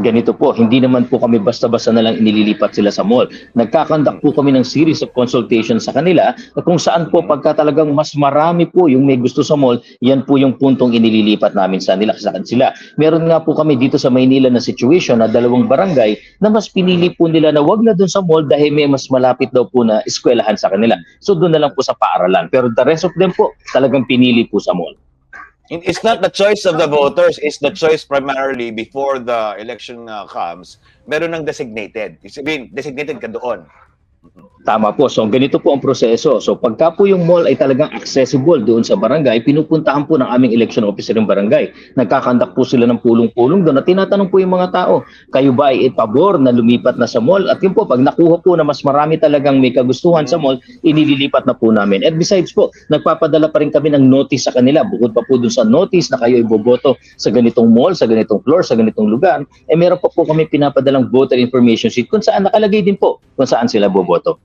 ganito po, hindi naman po kami basta-basta na lang inililipat sila sa mall. Nagkakandak po kami ng series of consultation sa kanila na kung saan po pagka talagang mas marami po yung may gusto sa mall, yan po yung puntong inililipat namin sa nila sa sila. Meron nga po kami dito sa Maynila na situation na dalawang barangay na mas pinili po nila na wag na doon sa mall dahil may mas malapit daw po na eskwelahan sa kanila. So doon na lang po sa paaralan. Pero the rest of them po talagang pinili po sa mall. It- It's not the choice of the voters, it's the choice primarily before the election uh, comes. Meron ng designated. Ibig sabihin, designated ka doon. Tama po. So ganito po ang proseso. So pagka po yung mall ay talagang accessible doon sa barangay, pinupuntahan po ng aming election officer ng barangay. Nagkakandak po sila ng pulong-pulong doon at tinatanong po yung mga tao, kayo ba ay pabor na lumipat na sa mall? At yun po, pag nakuha po na mas marami talagang may kagustuhan sa mall, inililipat na po namin. And besides po, nagpapadala pa rin kami ng notice sa kanila. Bukod pa po doon sa notice na kayo ay boboto sa ganitong mall, sa ganitong floor, sa ganitong lugar, eh meron pa po kami pinapadalang voter information sheet kung saan nakalagay din po kung saan sila boboto. voto